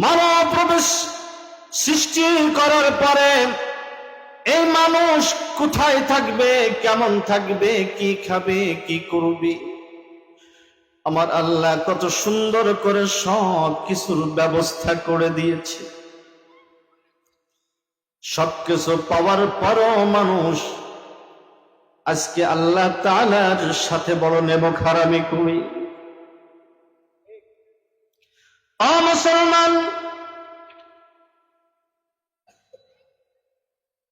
মানব প্রবেশ সৃষ্টি করার পরে এই মানুষ কোথায় থাকবে, কেমন থাকবে, কি খাবে, কি করবে? আমার আল্লাহ কত সুন্দর করে সব কিছুর ব্যবস্থা করে দিয়েছে। সবকিছু পাওয়ার পরও মানুষ আজকে আল্লাহ তালার সাথে বড় নেব খারামি করি। মুসলমান।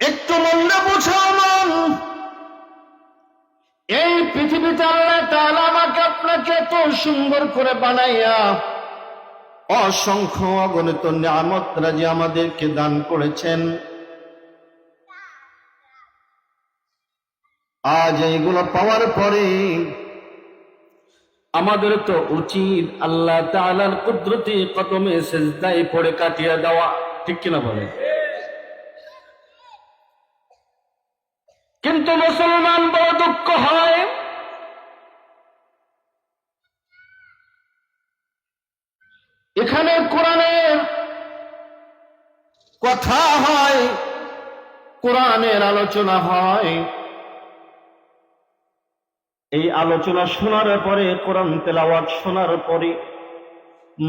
একটু মূল্য বুঝাও মন এই পৃথিবীতে আল্লাহ তাআলা আমাকে আপনাকে এত সুন্দর করে বানাইয়া অসংখ্য অগণিত নিয়ামত রাজি আমাদেরকে দান করেছেন। আজ এইগুলো পাওয়ার পরে আমাদের তো উচিত আল্লাহ তাআলার কুদরতি কদমে সেজদায় পড়ে কাটিয়ে দেওয়া। ঠিক কিনা বলে কিন্তু মুসলমান বড় দুঃখ হয়। এখানে কোরআনের কথা হয়, কোরআনের আলোচনা হয়। এই আলোচনা শোনার পরে কোরআন তেলাওয়াত শোনার পরে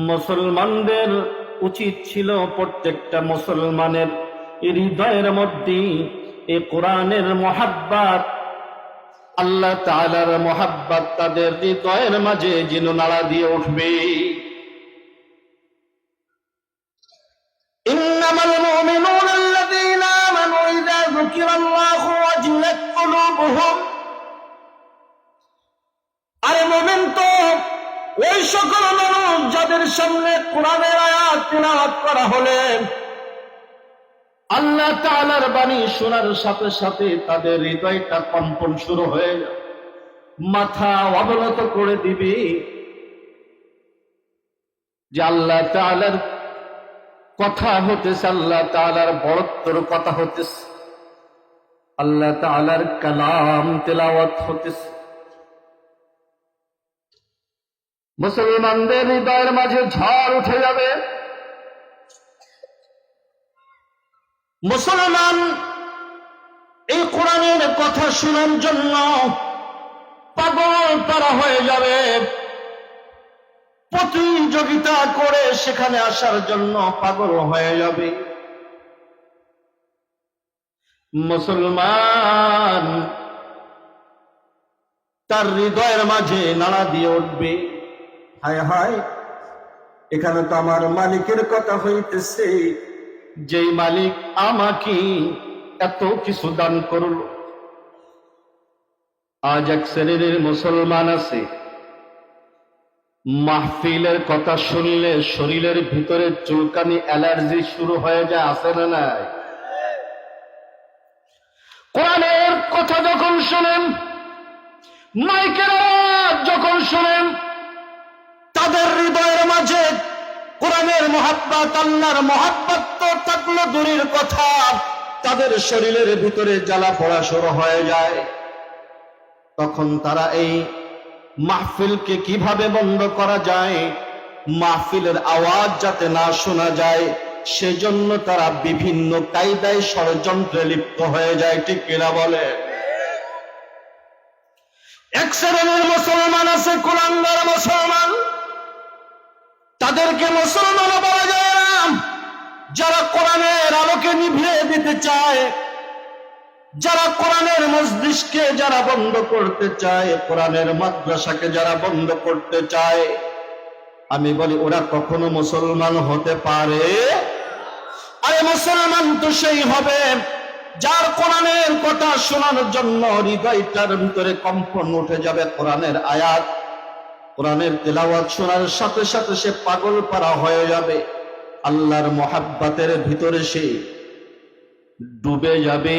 মুসলমানদের উচিত ছিল প্রত্যেকটা মুসলমানের হৃদয়ের মধ্যে এই কোরআনের মহাব্বাত আল্লাহ তাআলার মহাব্বাত তাদের হৃদয়ের মাঝে যেন নাড়া দিয়ে উঠবে إنما المؤمنون الذين آمنوا إذا ذكر الله وجلت قلوبهم সকল মানুষ যাদের সামনে কোরআনের আয়াত তিলাওয়াত করা হলে আল্লাহ তাআলার বাণী শোনার সাথে সাথে তাদের হৃদয়টা কম্পন শুরু হয়ে। মাথা অবনত করে দিবে যে আল্লাহ তাআলার কথা হতেছে, আল্লাহ তাআলার বড়ত্বর কথা হতেছে আল্লাহ তাআলার কালাম তেলাওয়াত হতেছে মুসলমানদের হৃদয়ের মাঝে ঝড় উঠে যাবে। মুসলমান, এই কোরআনের কথা শোনার জন্য পাগল তারা হয়ে যাবে। প্রতিযোগিতা করে সেখানে আসার জন্য পাগল হয়ে যাবে। মুসলমান, তার হৃদয়ের মাঝে নাড়া দিয়ে উঠবে। হায় হায়, এখানে তো আমার মালিকের কথা হইতেছে। যেই মালিক আমাকে এত কিছু দান করল, আজ এক শ্রেণির মুসলমান আছে। মাহফিলের কথা শুনলে শরীরের ভিতরে চুলকানি, অ্যালার্জি শুরু হয়ে যায় আসে না নাই? কোরআনের কথা যখন শোনেন, মাইকের যখন শোনেন তাদের হৃদয়ের মাঝে কোরআনের মহাব্বাত, আল্লাহর মহাব্বাত তো থাকল দূরের কথা। তাদের শরীরের ভিতরে জ্বালা পড়া শুরু হয়ে যায়। তখন তারা এই মাহফিলকে কীভাবে বন্ধ করা যায়? মাহফিলের আওয়াজ যাতে না শোনা যায়, সেজন্য তারা বিভিন্ন কায়দায় ষড়যন্ত্রে লিপ্ত হয়ে যায়। ঠিক কিনা বলে? এক শ্রেণির মুসলমান আছে, কুলাঙ্গার মুসলমান। তাদেরকে মুসলমান বলা যায় না। যারা কোরআনের আলোকে নিভিয়ে দিতে চায়, যারা কোরআনের মসজিদকে যারা বন্ধ করতে চায়, কোরআনের মাদ্রাসাকে যারা বন্ধ করতে চায়, আমি বলি, ওরা কখনো মুসলমান হতে পারে? আরে মুসলমান তো সেই হবে, যার কোরআনের কথা শোনানোর জন্য হৃদয়টার ভিতরে কম্পন উঠে যাবে, কোরআনের আয়াত। কোরআনের তেলাওয়াত শোনার সাথে সাথে সে পাগল পারা হয়ে যাবে। আল্লাহর মহাব্বাতের ভিতরে সে ডুবে যাবে।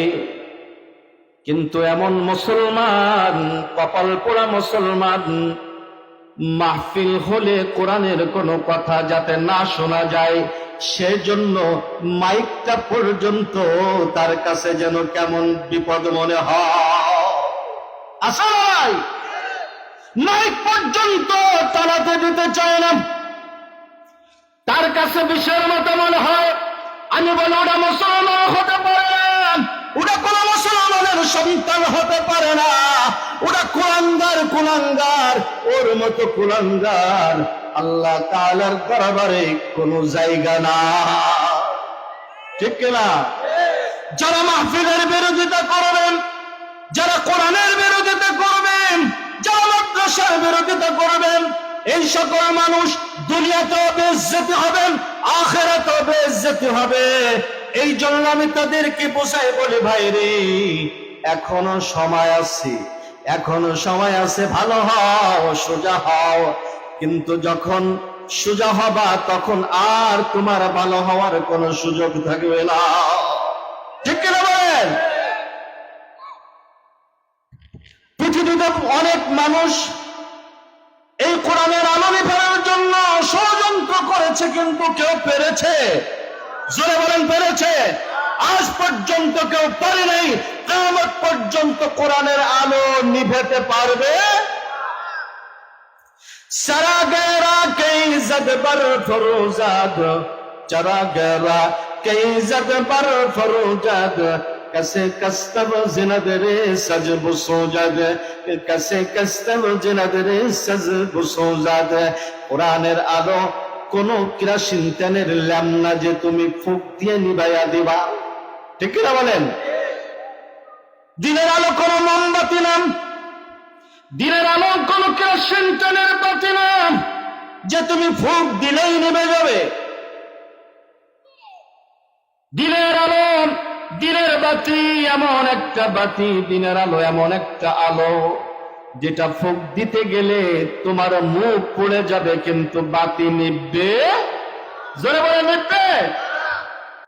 কিন্তু এমন মুসলমান, কপাল পোড়া মুসলমান, মাহফিল হলে কোরআনের কোনো কথা যাতে না শোনা যায়, সেজন্য মাইকটা পর্যন্ত তার কাছে যেন কেমন বিপদ মনে হয়। আসাই মাইক পর্যন্ত চালাতে দিতে চায় না। তার কাছে বিষয়ের মতো মনে হয়, আমি বলি ওটা মুসলমান হতে পারে ওটা কোন মুসলমানের সন্তান হতে পারে না। ওটা কুলাঙ্গার কুলাঙ্গার, ওর মতো কুলাঙ্গার। আল্লাহ তাআলার দরবারে কোনো জায়গা না। ঠিক কিনা? যারা মাহফিলের বিরোধিতা করবেন, যারা কোরআনের বিরোধিতা মাদ্রাসার বিরোধিতা করবেন, এই সকল মানুষ দুনিয়াতেও বেজ্জতি হবেন আখেরাতেও বেজ্জতি হবে। এই জন্য আমি তাদেরকে বোঝাই বলি, ভাই রে, এখনও সময় আছে, এখনও সময় আছে, ভালো হও, সোজা হও। কিন্তু যখন সোজা হবা, তখন আর তোমার ভালো হওয়ার কোনো সুযোগ থাকবে না। ঠিক কিনা বলেন? পৃথিবীতে অনেক মানুষ করেছে কিন্তু কেউ পেরেছে? জোরে বলেন, পেরেছে? আজ পর্যন্ত কেউ পারে নাই আমার পর্যন্ত কোরআনের আলো নিভেতে পারবে? সারা গেরা কে জদ বর ফরোজাদ গেরা কে জদ বর ফরোজাদ কোন কেরাসিন তেলের ল্যাম না যে তুমি ফুক দিয়ে নিবাইয়া দিবা। ঠিক না বলেন? দিনের আলো কোন মোমবাতি নাম দিনের আলো কোন কেরোসিন তেলের বাতি না, যে তুমি ফুক দিলেই নেমে যাবে। দিনের আলো, দিনের বাতি এমন একটা বাতি, দিনের আলো এমন একটা আলো। যেটা ফুক দিতে গেলে তোমার মুখ পড়ে যাবে কিন্তু বাতি নিববে জোরে বলে নিববে